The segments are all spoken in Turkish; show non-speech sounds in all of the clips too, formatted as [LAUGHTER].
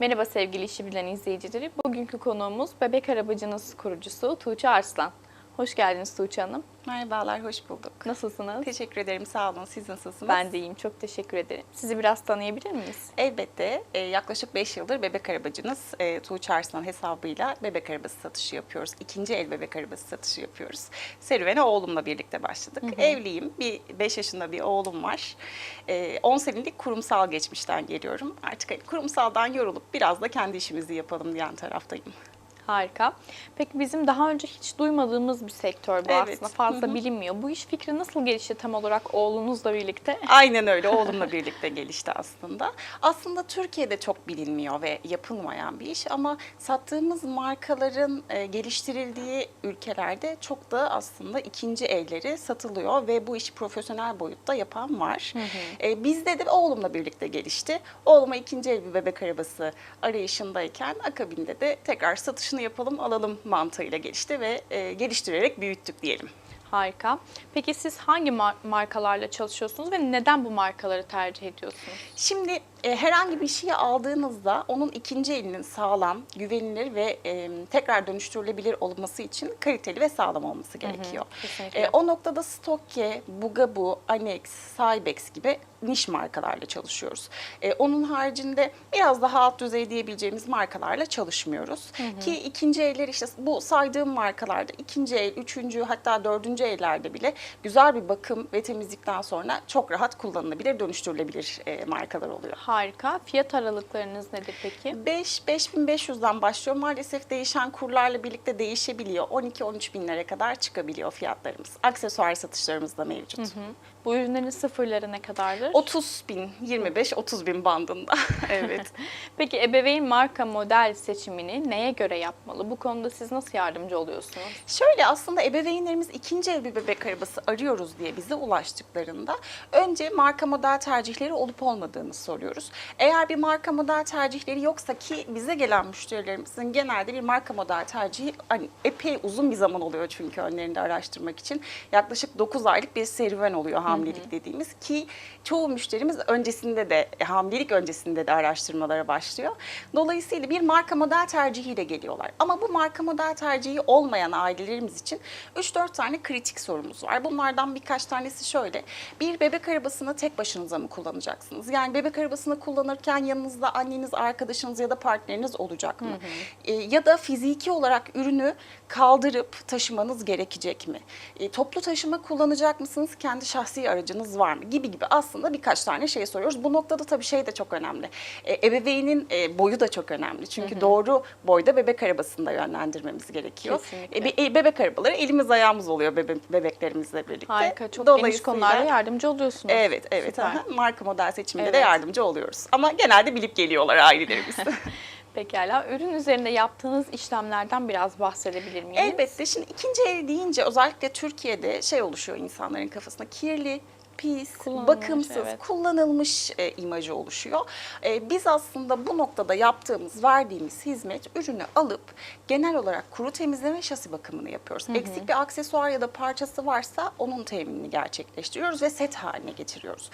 Merhaba sevgili işi bilen izleyicileri. Bugünkü konuğumuz Bebek Arabacınız kurucusu Tuğçe Arslan. Hoş geldiniz Tuğçe Hanım. Merhabalar, hoş bulduk. Nasılsınız? Teşekkür ederim, sağ olun. Siz nasılsınız? Ben de iyiyim. Çok teşekkür ederim. Sizi biraz tanıyabilir miyiz? Elbette e, yaklaşık 5 yıldır bebek arabacınız e, Tuğçe Arslan hesabıyla bebek arabası satışı yapıyoruz. İkinci el bebek arabası satışı yapıyoruz. Serüvene oğlumla birlikte başladık. Evliyim, bir 5 yaşında bir oğlum var. E, 10 senelik kurumsal geçmişten geliyorum. Artık hani kurumsaldan yorulup biraz da kendi işimizi yapalım diyen taraftayım. Harika. Peki bizim daha önce hiç duymadığımız bir sektör bu Evet. aslında. Fazla bilinmiyor. Bu iş fikri nasıl gelişti tam olarak oğlunuzla birlikte? Aynen öyle oğlumla [LAUGHS] birlikte gelişti aslında. Aslında Türkiye'de çok bilinmiyor ve yapılmayan bir iş ama sattığımız markaların e, geliştirildiği ülkelerde çok da aslında ikinci elleri satılıyor ve bu işi profesyonel boyutta yapan var. E, bizde de oğlumla birlikte gelişti. Oğluma ikinci el bir bebek arabası arayışındayken akabinde de tekrar satışını yapalım alalım mantığıyla gelişti ve e, geliştirerek büyüttük diyelim. Harika. Peki siz hangi mar- markalarla çalışıyorsunuz ve neden bu markaları tercih ediyorsunuz? Şimdi e, herhangi bir şeyi aldığınızda onun ikinci elinin sağlam, güvenilir ve e, tekrar dönüştürülebilir olması için kaliteli ve sağlam olması gerekiyor. kesinlikle. E, o noktada Stokke, Bugaboo, Annex, Cybex gibi niş markalarla çalışıyoruz. E, onun haricinde biraz daha alt düzey diyebileceğimiz markalarla çalışmıyoruz. Ki ikinci eller işte bu saydığım markalarda ikinci el, üçüncü hatta dördüncü ellerde bile güzel bir bakım ve temizlikten sonra çok rahat kullanılabilir, dönüştürülebilir e, markalar oluyor. Harika. Fiyat aralıklarınız nedir peki? 5 5500'den başlıyor. Maalesef değişen kurlarla birlikte değişebiliyor. 12-13 binlere kadar çıkabiliyor fiyatlarımız. Aksesuar satışlarımız da mevcut. Bu ürünlerin sıfırları ne kadardır? 30 bin, 25-30 bin bandında. [LAUGHS] evet. Peki ebeveyn marka model seçimini neye göre yapmalı? Bu konuda siz nasıl yardımcı oluyorsunuz? Şöyle aslında ebeveynlerimiz ikinci el bir bebek arabası arıyoruz diye bize ulaştıklarında önce marka model tercihleri olup olmadığını soruyoruz. Eğer bir marka model tercihleri yoksa ki bize gelen müşterilerimizin genelde bir marka model tercihi hani epey uzun bir zaman oluyor çünkü önlerinde araştırmak için. Yaklaşık 9 aylık bir serüven oluyor hamilelik dediğimiz ki çoğu müşterimiz öncesinde de hamilelik öncesinde de araştırmalara başlıyor. Dolayısıyla bir marka model tercihiyle geliyorlar. Ama bu marka model tercihi olmayan ailelerimiz için 3-4 tane kritik sorumuz var. Bunlardan birkaç tanesi şöyle. Bir bebek arabasını tek başınıza mı kullanacaksınız? Yani bebek arabasını kullanırken yanınızda anneniz, arkadaşınız ya da partneriniz olacak mı? E, ya da fiziki olarak ürünü kaldırıp taşımanız gerekecek mi? E, toplu taşıma kullanacak mısınız? Kendi şahsi aracınız var mı? Gibi gibi aslında birkaç tane şey soruyoruz. Bu noktada tabii şey de çok önemli. E, ebeveynin e, boyu da çok önemli. Çünkü doğru boyda bebek arabasını da yönlendirmemiz gerekiyor. E, be- e, bebek arabaları elimiz ayağımız oluyor bebe- bebeklerimizle birlikte. Harika. Çok geniş konularda yardımcı oluyorsunuz. Evet, evet. Aha. Marka model seçiminde de Evet. yardımcı oluyoruz. Ama genelde bilip geliyorlar ailelerimiz. [LAUGHS] Pekala. Ürün üzerinde yaptığınız işlemlerden biraz bahsedebilir miyiz? Elbette. Şimdi ikinci el deyince özellikle Türkiye'de şey oluşuyor insanların kafasında. Kirli, pis, Kullanılmış, bakımsız, evet. kullanılmış e, imajı oluşuyor. E, biz aslında bu noktada yaptığımız, verdiğimiz hizmet ürünü alıp genel olarak kuru temizleme şasi bakımını yapıyoruz. Eksik bir aksesuar ya da parçası varsa onun teminini gerçekleştiriyoruz ve set haline getiriyoruz.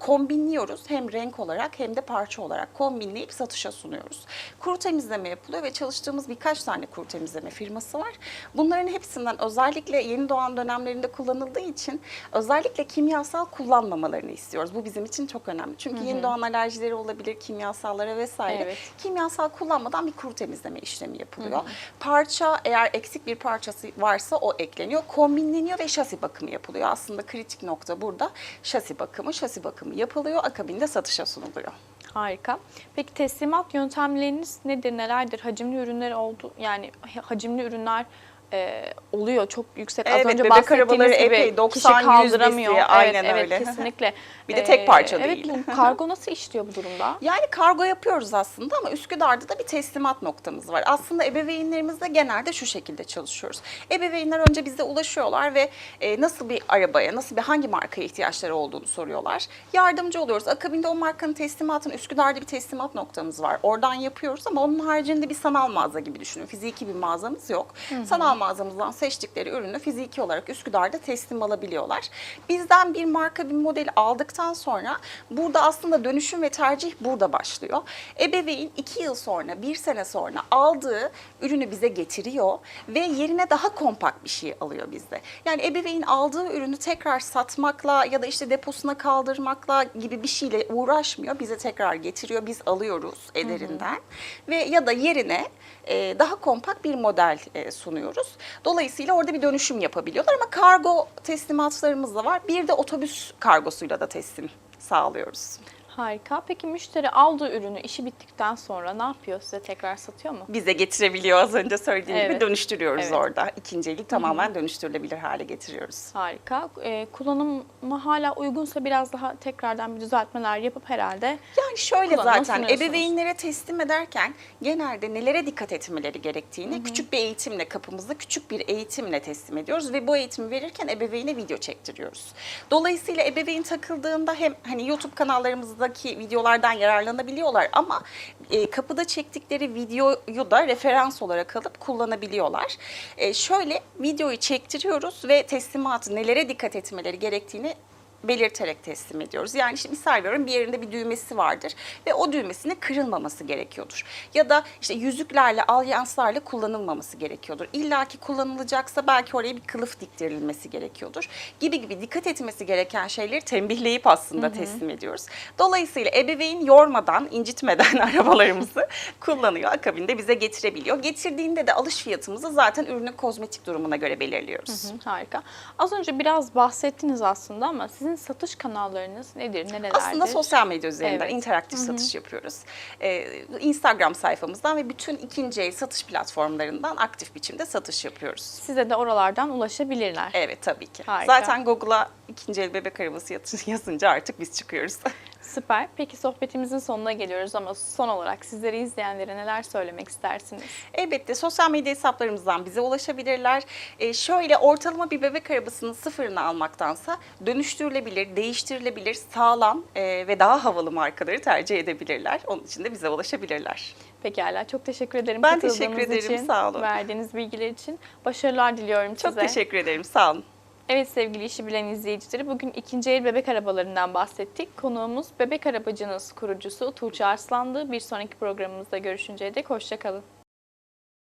Kombinliyoruz hem renk olarak hem de parça olarak kombinleyip satışa sunuyoruz. Kuru temizleme yapılıyor ve çalıştığımız birkaç tane kuru temizleme firması var. Bunların hepsinden özellikle yeni doğan dönemlerinde kullanıldığı için özellikle kimyasal kullanmamalarını istiyoruz. Bu bizim için çok önemli. Çünkü yeni doğan alerjileri olabilir kimyasallara vesaire. Evet. Kimyasal kullanmadan bir kuru temizleme işlemi yapılıyor. Parça eğer eksik bir parçası varsa o ekleniyor, kombinleniyor ve şasi bakımı yapılıyor. Aslında kritik nokta burada şasi bakımı. Şasi bakımı yapılıyor, akabinde satışa sunuluyor. Harika. Peki teslimat yöntemleriniz nedir, nelerdir? Hacimli ürünler oldu, yani hacimli ürünler e, oluyor çok yüksek. Az Evet, önce bebek arabaları gibi epey, kişi 90, 100 kaldıramıyor. evet, aynen evet, öyle. kesinlikle. [LAUGHS] Bir de tek parça evet, değil. bu kargo [LAUGHS] nasıl işliyor bu durumda? Yani kargo yapıyoruz aslında ama Üsküdar'da da bir teslimat noktamız var. Aslında ebeveynlerimizle genelde şu şekilde çalışıyoruz. Ebeveynler önce bize ulaşıyorlar ve e, nasıl bir arabaya, nasıl bir hangi markaya ihtiyaçları olduğunu soruyorlar. Yardımcı oluyoruz. Akabinde o markanın teslimatını Üsküdar'da bir teslimat noktamız var. Oradan yapıyoruz ama onun haricinde bir sanal mağaza gibi düşünün. Fiziki bir mağazamız yok. Sanal mağazamızdan seçtikleri ürünü fiziki olarak Üsküdar'da teslim alabiliyorlar. Bizden bir marka bir model aldıktan sonra burada aslında dönüşüm ve tercih burada başlıyor. Ebeveyn iki yıl sonra, bir sene sonra aldığı ürünü bize getiriyor ve yerine daha kompakt bir şey alıyor bizde. Yani ebeveyn aldığı ürünü tekrar satmakla ya da işte deposuna kaldırmakla gibi bir şeyle uğraşmıyor. Bize tekrar getiriyor, biz alıyoruz ederinden ve ya da yerine daha kompakt bir model sunuyoruz. Dolayısıyla orada bir dönüşüm yapabiliyorlar ama kargo teslimatlarımız da var. Bir de otobüs kargosuyla da teslim sağlıyoruz. Harika. Peki müşteri aldığı ürünü işi bittikten sonra ne yapıyor? Size tekrar satıyor mu? Bize getirebiliyor az önce söylediğim gibi Evet. dönüştürüyoruz Evet. orada. İkinci eli tamamen dönüştürülebilir hale getiriyoruz. Harika. Ee, kullanıma hala uygunsa biraz daha tekrardan bir düzeltmeler yapıp herhalde Yani şöyle zaten ebeveynlere teslim ederken genelde nelere dikkat etmeleri gerektiğini küçük bir eğitimle kapımızda küçük bir eğitimle teslim ediyoruz ve bu eğitimi verirken ebeveyne video çektiriyoruz. Dolayısıyla ebeveyn takıldığında hem hani YouTube kanallarımızdaki videolardan yararlanabiliyorlar ama e, kapıda çektikleri videoyu da referans olarak alıp kullanabiliyorlar. E, şöyle videoyu çektiriyoruz ve teslimatı nelere dikkat etmeleri gerektiğini belirterek teslim ediyoruz. Yani işte misal veriyorum bir yerinde bir düğmesi vardır ve o düğmesinin kırılmaması gerekiyordur. Ya da işte yüzüklerle, alyanslarla kullanılmaması gerekiyordur. İlla ki kullanılacaksa belki oraya bir kılıf diktirilmesi gerekiyordur. Gibi gibi dikkat etmesi gereken şeyleri tembihleyip aslında teslim ediyoruz. Dolayısıyla ebeveyn yormadan, incitmeden [LAUGHS] arabalarımızı kullanıyor. Akabinde bize getirebiliyor. Getirdiğinde de alış fiyatımızı zaten ürünün kozmetik durumuna göre belirliyoruz. Hı, harika. Az önce biraz bahsettiniz aslında ama sizin satış kanallarınız nedir? Nerelerdir? Aslında sosyal medya üzerinden Evet. interaktif satış yapıyoruz. Ee, Instagram sayfamızdan ve bütün ikinci el satış platformlarından aktif biçimde satış yapıyoruz. Size de oralardan ulaşabilirler. Evet tabii ki. Harika. Zaten Google'a ikinci el bebek arabası [LAUGHS] yazınca artık biz çıkıyoruz. [LAUGHS] Süper. Peki sohbetimizin sonuna geliyoruz ama son olarak sizleri izleyenlere neler söylemek istersiniz? Elbette sosyal medya hesaplarımızdan bize ulaşabilirler. Ee, şöyle ortalama bir bebek arabasının sıfırını almaktansa dönüştürülebilir, değiştirilebilir, sağlam e, ve daha havalı markaları tercih edebilirler. Onun için de bize ulaşabilirler. Pekala. Çok teşekkür ederim Ben teşekkür ederim, için. sağ olun. Verdiğiniz bilgiler için. Başarılar diliyorum Çok size. teşekkür ederim. Sağ olun. Evet sevgili işi bilen izleyicileri bugün ikinci el bebek arabalarından bahsettik. Konuğumuz Bebek Arabacınız kurucusu Tuğçe Arslan'dı. Bir sonraki programımızda görüşünceye dek hoşçakalın.